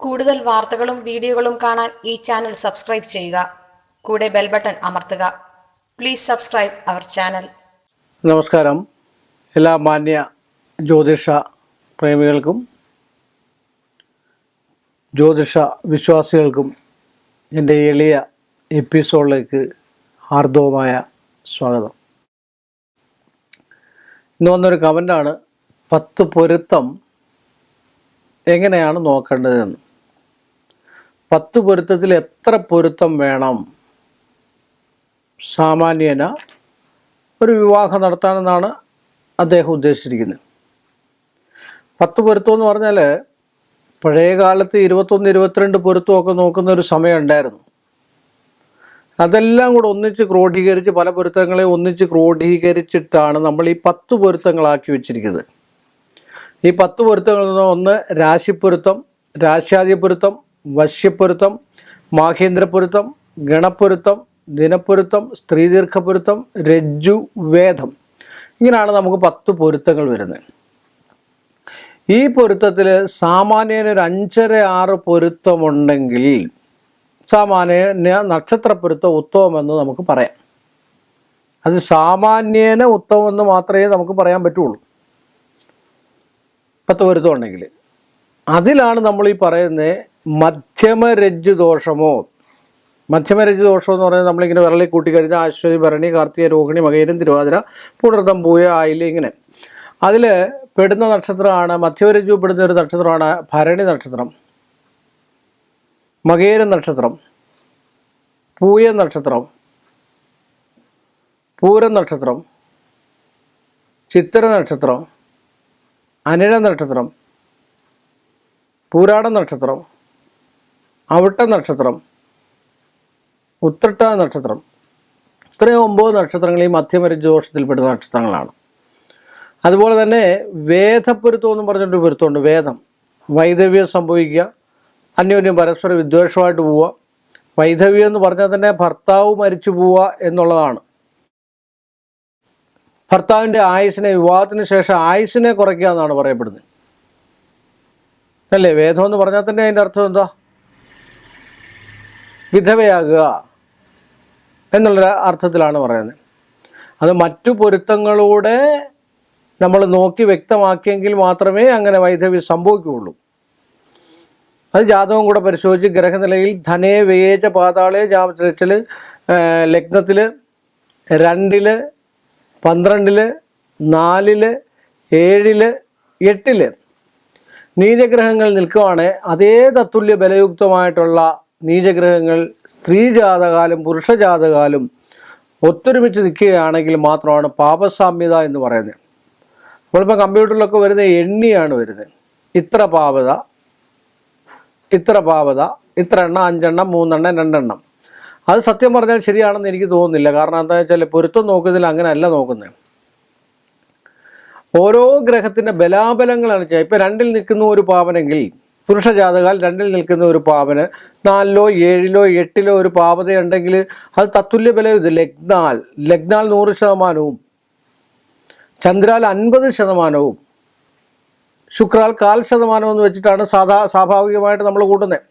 കൂടുതൽ വാർത്തകളും വീഡിയോകളും കാണാൻ ഈ ചാനൽ സബ്സ്ക്രൈബ് ചെയ്യുക. കൂടെ ബെൽ ബട്ടൺ അമർത്തുക. Please subscribe our channel. നമസ്കാരം. എല്ലാ മാന്യ ജ്യോതിഷ പ്രേമികൾക്കും ജ്യോതിഷ വിശ്വാസികൾക്കും എന്റെ എളിയ എപ്പിസോഡിലേക്ക് ഹാർദവമായ സ്വാഗതം. ഇന്ന് വന്നൊരു കമന്റാണ് പത്ത് പൊരുത്തം എങ്ങനെയാണ് നോക്കേണ്ടതെന്ന്. പത്ത് പൊരുത്തത്തിൽ എത്ര പൊരുത്തം വേണം? സാമാന്യേന ഒരു വിവാഹം നടത്താനെന്നാണ് അദ്ദേഹം ഉദ്ദേശിച്ചിരിക്കുന്നത്. പത്ത് പൊരുത്തം എന്ന് പറഞ്ഞാൽ പഴയ കാലത്ത് ഇരുപത്തൊന്ന് ഇരുപത്തിരണ്ട് പൊരുത്തമൊക്കെ നോക്കുന്ന ഒരു സമയം ഉണ്ടായിരുന്നു അതെല്ലാം കൂടെ ഒന്നിച്ച് ക്രോഡീകരിച്ച് പല പൊരുത്തങ്ങളെ ഒന്നിച്ച് ക്രോഡീകരിച്ചിട്ടാണ് നമ്മൾ ഈ പത്ത് പൊരുത്തങ്ങളാക്കി വെച്ചിരിക്കുന്നത്. ഈ പത്ത് പൊരുത്തങ്ങളിൽ നിന്ന് ഒന്ന് രാശിപ്പൊരുത്തം രാശ്യാദിപൊരുത്തം വശ്യപ്പൊരുത്തം മാഹേന്ദ്രപ്പൊരുത്തം ഗണപ്പൊരുത്തം ദിനപ്പൊരുത്തം സ്ത്രീദീർഘപ്പൊരുത്തം രജ്ജു വേദം ഇങ്ങനെയാണ് നമുക്ക് പത്ത് പൊരുത്തങ്ങൾ വരുന്നത്. ഈ പൊരുത്തത്തിൽ സാമാന്യന് ഒരു അഞ്ചര ആറ് പൊരുത്തമുണ്ടെങ്കിൽ സാമാന്യ നക്ഷത്ര പൊരുത്തം ഉത്തമമെന്ന് നമുക്ക് പറയാം. അത് സാമാന്യേന ഉത്തമമെന്ന് മാത്രമേ നമുക്ക് പറയാൻ പറ്റുള്ളൂ. പത്ത് പൊരുത്തം ഉണ്ടെങ്കിൽ അതിലാണ് നമ്മൾ ഈ പറയുന്നത് മധ്യമരജ്ജു ദോഷമോ മധ്യമരജ്ജു ദോഷം എന്ന് പറയുന്നത് നമ്മളിങ്ങനെ വിരളി കൂട്ടിക്കഴിഞ്ഞാൽ ആശ്വതി ഭരണി കാർത്തിക രോഹിണി മകേരം തിരുവാതിര പുണർതം പൂയ ആയിൽ ഇങ്ങനെ. അതിൽ പെടുന്ന നക്ഷത്രമാണ് മധ്യമരജ്ജു പെടുന്ന ഒരു നക്ഷത്രമാണ് ഭരണി നക്ഷത്രം മകേരം നക്ഷത്രം പൂയ നക്ഷത്രം പൂരം നക്ഷത്രം ചിത്ര നക്ഷത്രം അനിഴ നക്ഷത്രം പൂരാട നക്ഷത്രം. അവിട്ട നക്ഷത്രം ഉത്രട്ട നക്ഷത്രം. ഇത്രയും ഒമ്പത് നക്ഷത്രങ്ങൾ ഈ മധ്യമരജോഷത്തിൽപ്പെടുന്ന നക്ഷത്രങ്ങളാണ്. അതുപോലെ തന്നെ വേദപ്പൊരുത്തം എന്ന് പറഞ്ഞിട്ട് പൊരുത്തമുണ്ട് വേദം. വൈദവ്യം സംഭവിക്കുക അന്യോന്യം പരസ്പര വിദ്വേഷമായിട്ട് പോവുക. വൈധവ്യം എന്ന് പറഞ്ഞാൽ തന്നെ ഭർത്താവ് മരിച്ചു പോവുക എന്നുള്ളതാണ്. ഭർത്താവിന്റെ ആയുസിനെ വിവാഹത്തിന് ശേഷം ആയുസിനെ കുറയ്ക്കുക എന്നാണ് പറയപ്പെടുന്നത്. അല്ലേ? വേദം എന്ന് പറഞ്ഞാൽ തന്നെ അതിന്റെ അർത്ഥം എന്താ? വിധവയാകുക എന്നുള്ളൊരു അർത്ഥത്തിലാണ് പറയുന്നത്. അത് മറ്റു പൊരുത്തങ്ങളോടെ നമ്മൾ നോക്കി വ്യക്തമാക്കിയെങ്കിൽ മാത്രമേ അങ്ങനെ വൈധവ്യം സംഭവിക്കുകയുള്ളൂ. അത് ജാതകം കൂടെ പരിശോധിച്ച് ഗ്രഹനിലയിൽ ധനേ വേജ പാതാളെ ജാമത്തിൽ ലഗ്നത്തിൽ രണ്ടിൽ പന്ത്രണ്ടിൽ നാലിൽ ഏഴിൽ എട്ടിൽ നീചഗ്രഹങ്ങൾ നിൽക്കുവാണ് അതേ തത്തുല്യ ബലയുക്തമായിട്ടുള്ള നീചഗ്രഹങ്ങൾ സ്ത്രീ ജാതകാലും പുരുഷ ഒത്തൊരുമിച്ച് നിൽക്കുകയാണെങ്കിൽ മാത്രമാണ് പാപസാമ്യത എന്ന് പറയുന്നത്. നമ്മളിപ്പോൾ കമ്പ്യൂട്ടറിലൊക്കെ വരുന്ന എണ്ണിയാണ് വരുന്നത്. ഇത്ര പാപത ഇത്ര പാപത ഇത്ര എണ്ണം അഞ്ചെണ്ണം മൂന്നെണ്ണം രണ്ടെണ്ണം. അത് സത്യം പറഞ്ഞാൽ ശരിയാണെന്ന് എനിക്ക് തോന്നുന്നില്ല. കാരണം എന്താ വെച്ചാൽ പൊരുത്തം നോക്കുന്നതിൽ അങ്ങനെയല്ല നോക്കുന്നത്. ഓരോ ഗ്രഹത്തിന്റെ ബലാബലങ്ങളാണ് ചെയ്യുക. ഇപ്പം രണ്ടിൽ നിൽക്കുന്ന ഒരു പാവനെങ്കിൽ പുരുഷ ജാതകാൽ രണ്ടിൽ നിൽക്കുന്ന ഒരു പാവന് നാലിലോ ഏഴിലോ എട്ടിലോ ഒരു പാവതയുണ്ടെങ്കിൽ അത് തത്തുല്യ ബലം ഇത് ലഗ്നാൽ. ലഗ്നാൽ നൂറ് ശതമാനവും. ചന്ദ്രാൽ അൻപത് ശതമാനവും. ശുക്രാൽ കാൽ ശതമാനം എന്ന് വെച്ചിട്ടാണ് സാധാ സ്വാഭാവികമായിട്ട് നമ്മൾ കൂട്ടുന്നത്.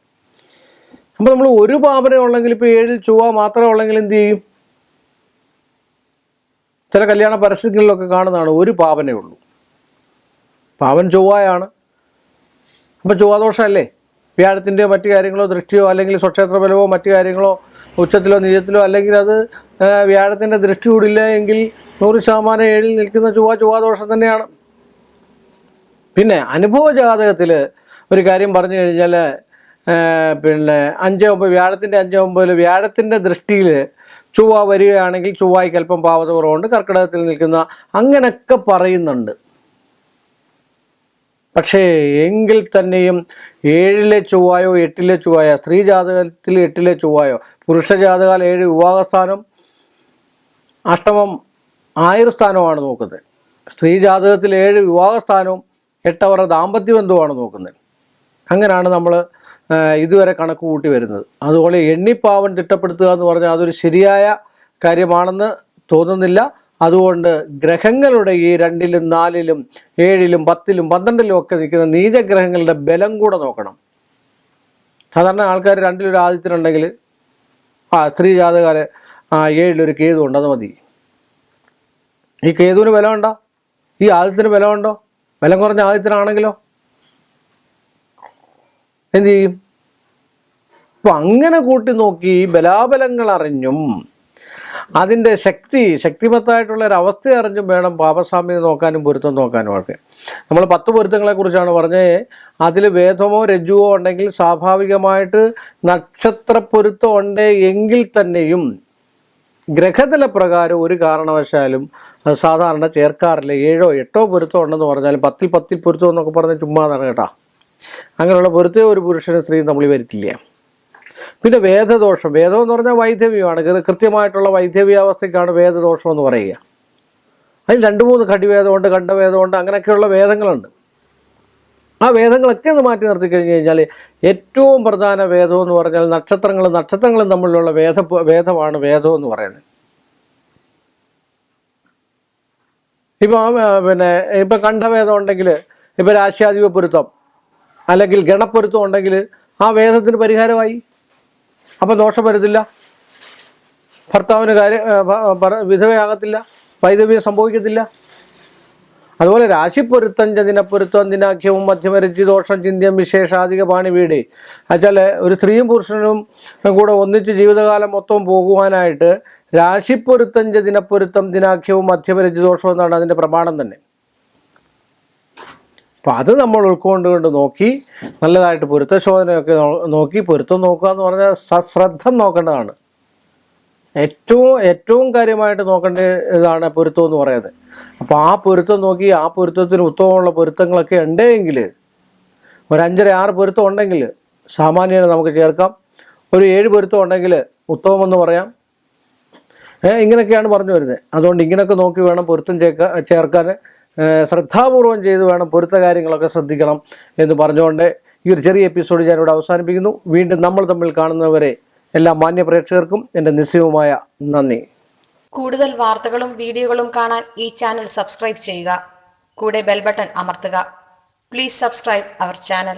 അപ്പോൾ നമ്മൾ ഒരു പാപന ഉള്ളെങ്കിൽ ഇപ്പോൾ ഏഴിൽ ചൊവ്വ മാത്രമേ ഉള്ളെങ്കിൽ എന്ത് ചെയ്യും? ചില കല്യാണ പരസ്യങ്ങളിലൊക്കെ കാണുന്നതാണ് ഒരു പാവനയുള്ളൂ പാവൻ ചൊവ്വയാണ് അപ്പോൾ ചൊവ്വാദോഷമല്ലേ? വ്യാഴത്തിന്റെയോ മറ്റു കാര്യങ്ങളോ ദൃഷ്ടിയോ അല്ലെങ്കിൽ സ്വക്ഷേത്ര ബലമോ മറ്റു കാര്യങ്ങളോ ഉച്ചത്തിലോ നിജത്തിലോ അല്ലെങ്കിൽ അത് വ്യാഴത്തിന്റെ ദൃഷ്ടി കൂടില്ല എങ്കിൽ നൂറ് ശതമാനം ഏഴിൽ നിൽക്കുന്ന ചൊവ്വ ചൊവ്വാദോഷം തന്നെയാണ്. പിന്നെ അനുഭവ ജാതകത്തിൽ ഒരു കാര്യം പറഞ്ഞു കഴിഞ്ഞാൽ പിന്നെ അഞ്ച് ഒമ്പത് വ്യാഴത്തിന്റെ അഞ്ച് ഒമ്പതിൽ വ്യാഴത്തിന്റെ ദൃഷ്ടിയിൽ ചൊവ്വ വരികയാണെങ്കിൽ ചൊവ്വായ്ക്ക് അല്പം പാവത കുറവുണ്ട് കർക്കിടകത്തിൽ നിൽക്കുന്ന അങ്ങനെയൊക്കെ പറയുന്നുണ്ട്. പക്ഷേ എങ്കിൽ തന്നെയും ഏഴിലെ ചൊവ്വായോ എട്ടിലെ ചൊവ്വായോ സ്ത്രീ ജാതകത്തിൽ എട്ടിലെ ചൊവ്വായോ പുരുഷ ജാതകാൽ ഏഴ് വിവാഹസ്ഥാനം അഷ്ടമം ആയുർ സ്ഥാനമാണ് നോക്കുന്നത്. സ്ത്രീ ജാതകത്തിൽ ഏഴ് വിവാഹസ്ഥാനവും എട്ടവരുടെ ദാമ്പത്യ ബന്ധുവാണ് നോക്കുന്നത്. അങ്ങനെയാണ് നമ്മൾ ഇതുവരെ കണക്ക് കൂട്ടി വരുന്നത്. അതുപോലെ എണ്ണിപ്പാവൻ തിട്ടപ്പെടുത്തുക എന്ന് പറഞ്ഞാൽ അതൊരു ശരിയായ കാര്യമാണെന്ന് തോന്നുന്നില്ല. അതുകൊണ്ട് ഗ്രഹങ്ങളുടെ ഈ രണ്ടിലും നാലിലും ഏഴിലും പത്തിലും പന്ത്രണ്ടിലും ഒക്കെ നിൽക്കുന്ന നീചഗ്രഹങ്ങളുടെ ബലം കൂടെ നോക്കണം. സാധാരണ ആൾക്കാർ രണ്ടിലൊരു ആദിത്യനുണ്ടെങ്കിൽ ആ സ്ത്രീ ജാതകാൽ ആ ഏഴിലൊരു കേതു ഉണ്ട് അത് മതി. ഈ കേതുവിന് ബലമുണ്ടോ ഈ ആദിത്യന് ബലമുണ്ടോ ബലം കുറഞ്ഞ ആദിത്യനാണെങ്കിലോ? എന്ത് ചെയ്യും? അപ്പം അങ്ങനെ കൂട്ടി നോക്കി ബലാബലങ്ങൾ അറിഞ്ഞും അതിന്റെ ശക്തി ശക്തിമത്തായിട്ടുള്ള ഒരു അവസ്ഥ അറിഞ്ഞും വേണം പാപസാമ്യം നോക്കാനും പൊരുത്തം നോക്കാനും ഒക്കെ. നമ്മൾ പത്ത് പൊരുത്തങ്ങളെക്കുറിച്ചാണ് പറഞ്ഞത്. അതിൽ വേദമോ രജ്ജുവോ ഉണ്ടെങ്കിൽ സ്വാഭാവികമായിട്ട് നക്ഷത്ര പൊരുത്തം ഉണ്ട് എങ്കിൽ തന്നെയും ഗ്രഹതല പ്രകാരം ഒരു കാരണവശാലും സാധാരണ ചേർക്കാറില്ല. ഏഴോ എട്ടോ പൊരുത്തം ഉണ്ടെന്ന് പറഞ്ഞാലും പത്തിൽ പത്തിൽ പൊരുത്തം എന്നൊക്കെ പറഞ്ഞാൽ ചുമ്മാതാണ് കേട്ടോ അങ്ങനെയുള്ള പൊരുത്തേ ഒരു പുരുഷനും സ്ത്രീയും തമ്മിൽ വരുത്തില്ല. പിന്നെ വേദദോഷം. വേദം എന്ന് പറഞ്ഞാൽ വൈദ്യവ്യമാണ് കൃത്യമായിട്ടുള്ള വൈദ്യവ്യാവസ്ഥയ്ക്കാണ് വേദദോഷം എന്ന് പറയുക. അതിൽ രണ്ട് മൂന്ന് കടിവേദമുണ്ട് കണ്ടവേദമുണ്ട് അങ്ങനെയൊക്കെയുള്ള വേദങ്ങളുണ്ട്. ആ വേദങ്ങളൊക്കെ ഒന്ന് മാറ്റി നിർത്തി കഴിഞ്ഞ് കഴിഞ്ഞാൽ ഏറ്റവും പ്രധാന വേദം എന്ന് പറഞ്ഞാൽ നക്ഷത്രങ്ങളും നക്ഷത്രങ്ങളും തമ്മിലുള്ള വേദ വേദമാണ് വേദം എന്ന് പറയുന്നത്. ഇപ്പം പിന്നെ ഇപ്പം കണ്ഠവേദം ഉണ്ടെങ്കിൽ ഇപ്പം രാശ്യാധിപ പൊരുത്തം. അല്ലെങ്കിൽ ഗണപ്പൊരുത്തം ഉണ്ടെങ്കിൽ ആ വേദത്തിന് പരിഹാരമായി. അപ്പം ദോഷം വരത്തില്ല. ഭർത്താവിന് കാര്യം വിധവയാകത്തില്ല. വൈദവ്യം സംഭവിക്കത്തില്ല. അതുപോലെ രാശിപ്പൊരുത്തം ചതിനപ്പൊരുത്തം ദിനാഖ്യവും മധ്യമരജി ദോഷം ചിന്തിയം വിശേഷാധിക പാണി വീട്. എന്നുവെച്ചാൽ ഒരു സ്ത്രീയും പുരുഷനും കൂടെ ഒന്നിച്ച് ജീവിതകാലം മൊത്തം പോകുവാനായിട്ട് രാശിപ്പൊരുത്തം ചതിനപ്പൊരുത്തം ദിനാഖ്യവും മധ്യമരജി ദോഷവും എന്നാണ് അതിന്റെ പ്രമാണം തന്നെ. അപ്പം അത് നമ്മൾ ഉൾക്കൊണ്ടുകൊണ്ട് നോക്കി നല്ലതായിട്ട് പൊരുത്തശോധനയൊക്കെ നോക്കി പൊരുത്തം നോക്കുക എന്ന് പറഞ്ഞാൽ സശ്രദ്ധ നോക്കേണ്ടതാണ്. ഏറ്റവും ഏറ്റവും കാര്യമായിട്ട് നോക്കേണ്ട ഇതാണ് പൊരുത്തം എന്ന് പറയുന്നത്. അപ്പോൾ ആ പൊരുത്തം നോക്കി ആ പൊരുത്തത്തിന് ഉത്തമമുള്ള പൊരുത്തങ്ങളൊക്കെ ഉണ്ടെങ്കിൽ ഒരു അഞ്ചര ആറ് പൊരുത്തം ഉണ്ടെങ്കിൽ സാമാന്യം നമുക്ക് ചേർക്കാം. ഒരു ഏഴ് പൊരുത്തം ഉണ്ടെങ്കിൽ ഉത്തമമെന്ന് പറയാം. ഇങ്ങനെയൊക്കെയാണ് പറഞ്ഞു വരുന്നത്. അതുകൊണ്ട് ഇങ്ങനെയൊക്കെ നോക്കി വേണം പൊരുത്തം ചേർക്കാൻ. ശ്രദ്ധാപൂർവം ചെയ്ത് വേണം പൊരുത്ത കാര്യങ്ങളൊക്കെ ശ്രദ്ധിക്കണം എന്ന് പറഞ്ഞുകൊണ്ട് ഈ ഒരു ചെറിയ എപ്പിസോഡ് ഞാനിവിടെ അവസാനിപ്പിക്കുന്നു. വീണ്ടും നമ്മൾ തമ്മിൽ കാണുന്നവരെ എല്ലാ മാന്യ പ്രേക്ഷകർക്കും എന്റെ നിസ്സയവുമായ നന്ദി. കൂടുതൽ വാർത്തകളും വീഡിയോകളും കാണാൻ ഈ ചാനൽ സബ്സ്ക്രൈബ് ചെയ്യുക. കൂടെ ബെൽബട്ടൺ അമർത്തുക. Please subscribe our channel.